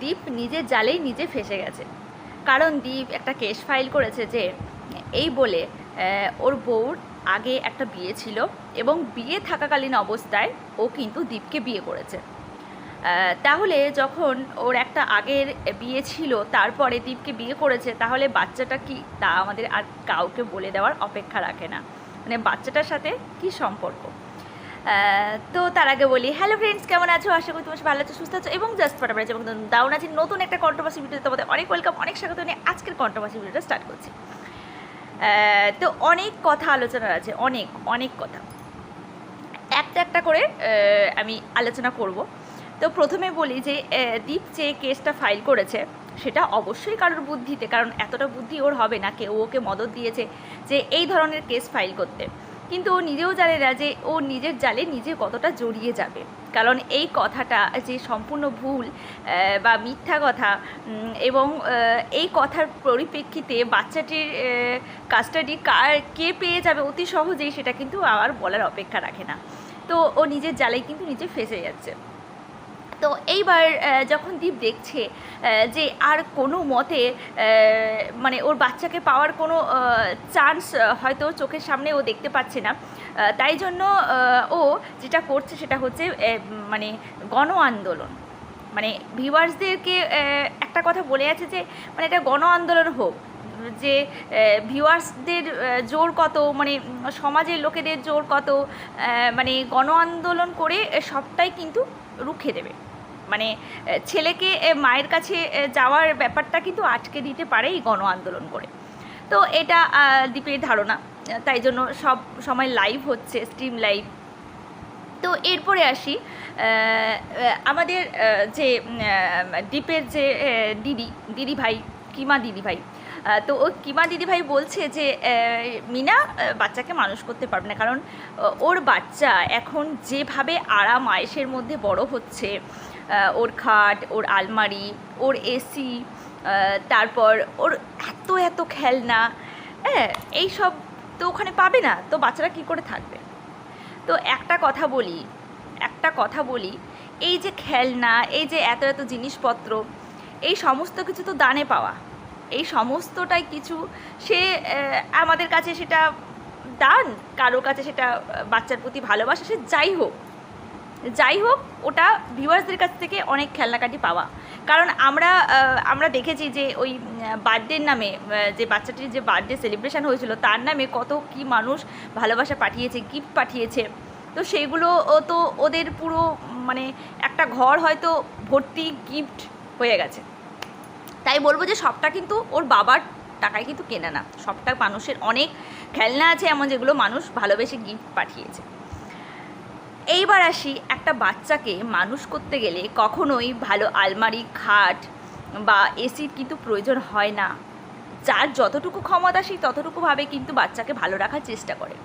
দীপ নিজের জালেই নিজে ফেসে গেছে। কারণ দীপ একটা কেস ফাইল করেছে যে, এই বলে ওর বউর আগে একটা বিয়ে ছিল এবং বিয়ে থাকাকালীন অবস্থায় ও কিন্তু দীপকে বিয়ে করেছে। তাহলে যখন ওর একটা আগের বিয়ে ছিল, তারপরে দীপকে বিয়ে করেছে, তাহলে বাচ্চাটা কি, তা আমাদের আর কাউকে বলে দেওয়ার অপেক্ষা রাখে না। মানে বাচ্চাটার সাথে কি সম্পর্ক? তো তার আগে বলি হ্যালো ফ্রেন্ডস কেমন আছো? আশা করি তোমার ভালো আছো, সুস্থ আছো এবং জাস্ট ফাটাফাট আছে এবং দাউন আছে নতুন একটা কন্ট্রোভার্সি ভিডিও তোমাদের অনেক ওয়েলকাম অনেক স্বাগত। নিয়ে আজকের কন্ট্রোভার্সি ভিডিওটা স্টার্ট করছি। তো অনেক কথা আলোচনার আছে, অনেক অনেক কথা। একটা একটা করে আমি আলোচনা করব। তো প্রথমে বলি যে দীপ যে কেসটা ফাইল করেছে, সেটা অবশ্যই কারোর বুদ্ধিতে, কারণ এতটা বুদ্ধি ওর হবে না। কেউ ওকে মদত দিয়েছে যে এই ধরনের কেস ফাইল করতে। কিন্তু ও নিজেও জানে না যে ও নিজের জালে নিজে কতটা জড়িয়ে যাবে। কারণ এই কথাটা যে সম্পূর্ণ ভুল বা মিথ্যা কথা এবং এই কথার পরিপ্রেক্ষিতে বাচ্চাটির কাজটাটি কার, কে পেয়ে যাবে অতি সহজেই সেটা কিন্তু আর বলার অপেক্ষা রাখে না। তো ও নিজের জালে কিন্তু নিজে ফেসে যাচ্ছে। তো এইবার যখন দীপ দেখছে যে আর কোনো মতে মানে ওর বাচ্চাকে পাওয়ার কোনো চান্স হয়তো চোখের সামনে ও দেখতে পাচ্ছে না। তাই জন্য ও যেটা করছে সেটা হচ্ছে মানে গণ আন্দোলন। মানে ভিউয়ার্সদেরকে একটা কথা বলে আছে যে মানে এটা গণ আন্দোলন হোক, যে ভিউয়ার্সদের জোর কত মানে সমাজের লোকেদের জোর কত মানে গণ আন্দোলন করে সবটাই কিন্তু রুখে দেবে। মানে ছেলেকে মায়ের কাছে যাওয়ার ব্যাপারটা কিন্তু আটকে দিতে পারে এই গণ আন্দোলন করে। তো এটা দীপের ধারণা। তাই জন্য সব সময় লাইভ হচ্ছে স্ট্রিম লাইভ তো এরপরে আসি আমাদের যে দ্বীপের যে দিদি দিদি ভাই, কিমা দিদি ভাই তো ও কিমা দিদি ভাই বলছে যে মিনা বাচ্চাকে মানুষ করতে পারবে না। কারণ ওর বাচ্চা এখন যেভাবে আরাম আয়েসের মধ্যে বড় হচ্ছে ওর খাট, ওর আলমারি, ওর এসি তারপর ওর এত এত খেলনা। হ্যাঁ এইসব তো ওখানে পাবে না। তো বাচ্চারা কী করে থাকবে? তো একটা কথা বলি, একটা কথা বলি, এই যে খেলনা, এই যে এত এত জিনিসপত্র, এই সমস্ত কিছু তো দানে পাওয়া। এই সমস্তটাই কিছু সে আমাদের কাছে সেটা দান কারও কাছে সেটা বাচ্চার প্রতি ভালোবাসা, সে যাই হোক। যাই হোক ওটা ভিউয়ার্সদের কাছ থেকে অনেক খেলনাকাটি পাওয়া। কারণ আমরা আমরা দেখেছি যে ওই বার্থডের নামে যে বাচ্চাটির যে বার্থডে সেলিব্রেশন হয়েছিল, তার নামে কত কি মানুষ ভালোবাসা পাঠিয়েছে গিফট পাঠিয়েছে। তো সেইগুলো তো ওদের পুরো মানে একটা ঘর হয়তো ভর্তি গিফট হয়ে গেছে। তাই বলব যে সবটা কিন্তু ওর বাবার টাকায় কিন্তু কেনে না। সবটা মানুষের অনেক খেলনা আছে, এমন যেগুলো মানুষ ভালোবেসে গিফট পাঠিয়েছে। এইবার আসি একটা বাচ্চাকে মানুষ করতে গেলে কখনোই ভালো আলমারি, খাট বা এসির কিন্তু প্রয়োজন হয় না। যার যতটুকু ক্ষমতা সেই ততটুকুভাবে কিন্তু বাচ্চাকে ভালো রাখার চেষ্টা করে।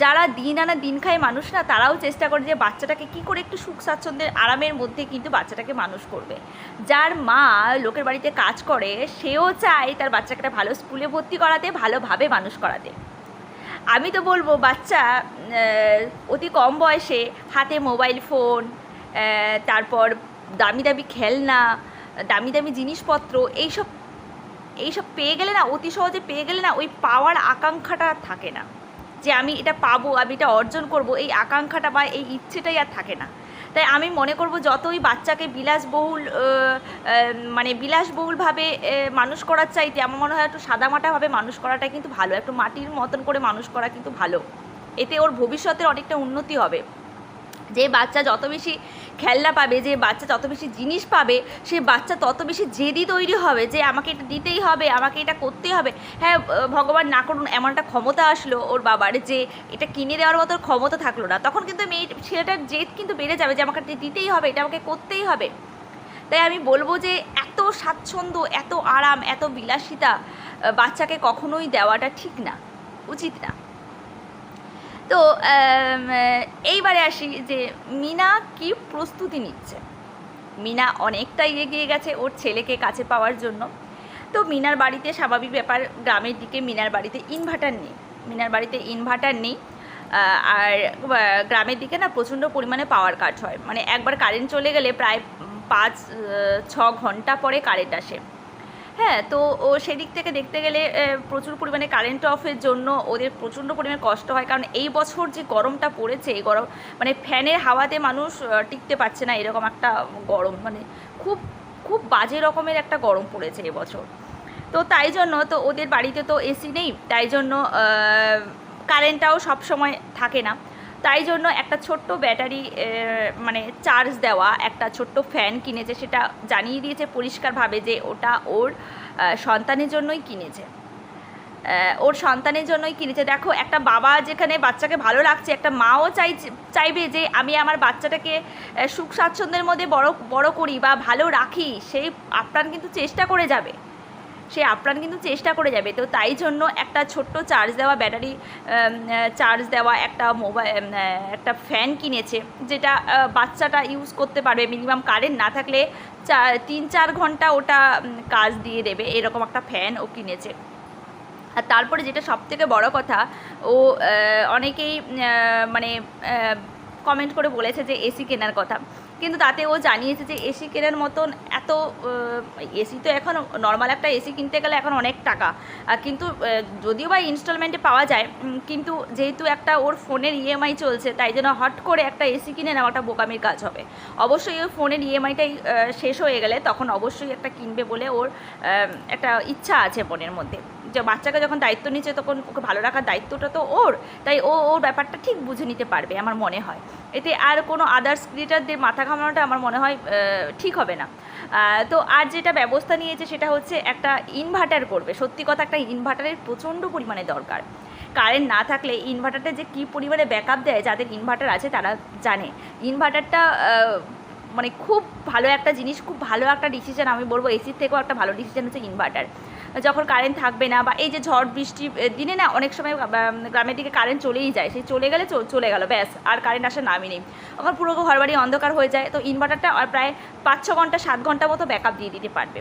যারা দিন আনা দিন খায় মানুষ না, তারাও চেষ্টা করে যে বাচ্চাটাকে কি করে একটু সুখ স্বাচ্ছন্দ্যের আরামের মধ্যে কিন্তু বাচ্চাটাকে মানুষ করবে। যার মা লোকের বাড়িতে কাজ করে, সেও চায় তার বাচ্চাকে ভালো স্কুলে ভর্তি করাতে, ভালোভাবে মানুষ করাতে। আমি তো বলব, বাচ্চা অতি কম বয়সে হাতে মোবাইল ফোন তারপর দামি দামি খেলনা, দামি দামি জিনিসপত্র, এইসব এইসব পেয়ে গেলে না, অতি সহজে পেয়ে গেলে না, ওই পাওয়ার আকাঙ্ক্ষাটা থাকে না। যে আমি এটা পাবো, আমি এটা অর্জন করব, এই আকাঙ্ক্ষাটা বা এই ইচ্ছেটাই আর থাকে না। তাই আমি মনে করব যতই বাচ্চাকে বিলাসবহুল মানে বিলাসবহুলভাবে মানুষ করার চাইতে, আমার মনে হয় একটু সাদামাটাভাবে মানুষ করাটা কিন্তু ভালো। একটু মাটির মতন করে মানুষ করা কিন্তু ভালো। এতে ওর ভবিষ্যতের অনেকটা উন্নতি হবে। যে বাচ্চা যত বেশি খেলনা পাবে, যে বাচ্চা যত বেশি জিনিস পাবে, সে বাচ্চা তত বেশি জেদি তৈরি হবে যে আমাকে এটা দিতেই হবে, আমাকে এটা করতেই হবে। হ্যাঁ ভগবান না করুন এমন একটা ক্ষমতা আসলো ওর বাবার যে এটা কিনে দেওয়ার মতো ক্ষমতা থাকল না। তখন কিন্তু মেয়ে, ছেলেটার জেদ কিন্তু বেড়ে যাবে যে আমাকে দিতেই হবে, এটা আমাকে করতেই হবে। তাই আমি বলব যে এত স্বাচ্ছন্দ্য, এত আরাম, এত বিলাসিতা বাচ্চাকে কখনোই দেওয়াটা ঠিক না, উচিত না। তো এইবারে আসি যে মিনা কি প্রস্তুতি নিচ্ছে। মিনা অনেকটাই এগিয়ে গেছে ওর ছেলেকে কাছে পাওয়ার জন্য। তো মিনার বাড়িতে স্বাভাবিক ব্যাপার, গ্রামের দিকে মিনার বাড়িতে ইনভার্টার নেই। মিনার বাড়িতে ইনভার্টার নেই। আর গ্রামের দিকে না প্রচণ্ড পরিমাণে পাওয়ার কাট হয়। মানে একবার কারেন্ট চলে গেলে প্রায় পাঁচ ছ ঘণ্টা পরে কারেন্ট আসে। হ্যাঁ তো ও সেদিক থেকে দেখতে গেলে প্রচুর পরিমাণে কারেন্ট অফের জন্য ওদের প্রচণ্ড পরিমাণে কষ্ট হয়। কারণ এই বছর যে গরমটা পড়েছে, এই গরম মানে ফ্যানের হাওয়াতে মানুষ টিকতে পারছে না, এরকম একটা গরম মানে খুব খুব বাজে রকমের একটা গরম পড়েছে এবছর তো তাই জন্য তো ওদের বাড়িতে তো এসি নেই, তাই জন্য কারেন্টটাও সব সময় থাকে না। তাই জন্য একটা ছোট্ট ব্যাটারি মানে চার্জ দেওয়া, একটা ছোট্ট ফ্যান কিনেছে, সেটা জানিয়ে দিয়েছে পরিষ্কারভাবে যে ওটা ওর সন্তানের জন্যই কিনেছে। ওর সন্তানের জন্যই কিনেছে। দেখো, একটা বাবা যেখানে বাচ্চাকে ভালো লাগছে একটা মাও চাইছে চাইবে যে আমি আমার বাচ্চাটাকে সুখ স্বাচ্ছন্দ্যের মধ্যে বড় বড় করি বা ভালো রাখি সেই আপ্রাণ কিন্তু চেষ্টা করে যাবে। সে আপ্রাণ কিন্তু চেষ্টা করে যাবে। তো তাই জন্য একটা ছোট্ট চার্জ দেওয়া ব্যাটারি চার্জ দেওয়া একটা মোবাইল একটা ফ্যান কিনেছে, যেটা বাচ্চাটা ইউজ করতে পারবে। মিনিমাম কারেন্ট না থাকলে চার তিন চার ঘণ্টা ওটা কাজ দিয়ে দেবে। এরকম একটা ফ্যান ও কিনেছে। আর তারপরে যেটা সব থেকে বড় কথা, ও অনেকেই মানে কমেন্ট করে বলেছে যে এসি কেনার কথা। কিন্তু তাতে ও জানিয়েছে যে এসি কেনার মতন এত এসি তো এখন নর্মাল একটা এসি কিনতে গেলে এখন অনেক টাকা। কিন্তু যদিও বা ইনস্টলমেন্টে পাওয়া যায় কিন্তু যেহেতু একটা ওর ফোনের ইএমআই চলছে, তাই জন্য হট করে একটা এসি কিনে নেওয়াটা বোকামির কাজ হবে। অবশ্যই ওর ফোনের ইএমআইটাই শেষ হয়ে গেলে তখন অবশ্যই একটা কিনবে বলে ওর একটা ইচ্ছা আছে মনের মধ্যে। যে বাচ্চাকে যখন দায়িত্ব নিচ্ছে তখন ওকে ভালো রাখার দায়িত্বটা তো ওর, তাই ও, ওর ব্যাপারটা ঠিক বুঝে নিতে পারবে আমার মনে হয়। এতে আর কোনো আদার্স ক্রিয়েটারদের মাথা ঘামানোটা আমার মনে হয় ঠিক হবে না। তো আর যেটা ব্যবস্থা নিয়েছে সেটা হচ্ছে একটা ইনভার্টার করবে। সত্যি কথা একটা ইনভার্টারের প্রচণ্ড পরিমাণে দরকার। কারেন্ট না থাকলে ইনভার্টারটা যে কী পরিমাণে ব্যাকআপ দেয়, যাদের ইনভার্টার আছে তারা জানে। ইনভার্টারটা মানে খুব ভালো একটা জিনিস, খুব ভালো একটা ডিসিশন আমি বলব। এসির থেকেও একটা ভালো ডিসিশন হচ্ছে ইনভার্টার যখন কারেন্ট থাকবে না বা এই যে ঝড়, বৃষ্টি দিনে না অনেক সময় গ্রামের দিকে কারেন্ট চলেই যায়। সেই চলে গেলে চলে গেল, ব্যাস, আর কারেন্ট আসার নামই নেই। আমার পুরো ঘর বাড়ি অন্ধকার হয়ে যায়। তো ইনভার্টারটা প্রায় পাঁচ ছ ঘণ্টা, সাত ঘণ্টা মতো ব্যাকআপ দিয়ে দিতে পারবে।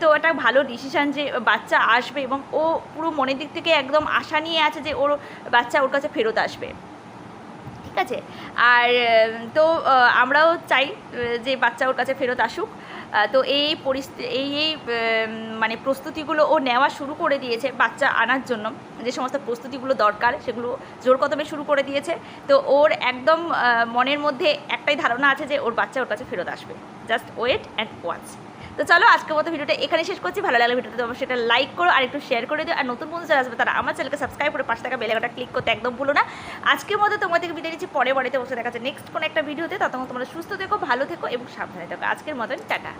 তো এটা ভালো ডিসিশান যে বাচ্চা আসবে এবং ও পুরো মনের দিক থেকে একদম আশা নিয়ে আছে যে ওর বাচ্চা ওর কাছে ফেরত আসবে। ঠিক আছে? আর তো আমরাও চাই যে বাচ্চা ওর কাছে ফেরত আসুক। তো এই পরিস্থিতি এই এই মানে প্রস্তুতিগুলো ও নেওয়া শুরু করে দিয়েছে বাচ্চা আনার জন্য। যে সমস্ত প্রস্তুতিগুলো দরকার, সেগুলো জোর কদমে শুরু করে দিয়েছে। তো ওর একদম মনের মধ্যে একটাই ধারণা আছে যে ওর বাচ্চা ওর কাছে ফেরত আসবে। Just wait and watch. তো চলো আজকের মতো ভিডিওটা এখানে শেষ করছি। ভালো লাগলে ভিডিওটা তোমার সেটা লাইক করো আর একটু শেয়ার করে দিও। আর নতুন বন্ধু যারা আসবে তারা আমার চ্যানেলকে সাবস্ক্রাইব করে পাশে থাকা বেলাকাটা ক্লিক করতে একদম ভুলো না। আজকের মতো তোমাদের বিদায় দিচ্ছি পরে বাড়িতে বসে দেখা যাচ্ছে নেক্সট কোনো একটা ভিডিওতে। ততক্ষণ তোমরা সুস্থ থেকো, ভালো থেকো এবং সাবধানে থাকো। আজকের মতন, টাটা।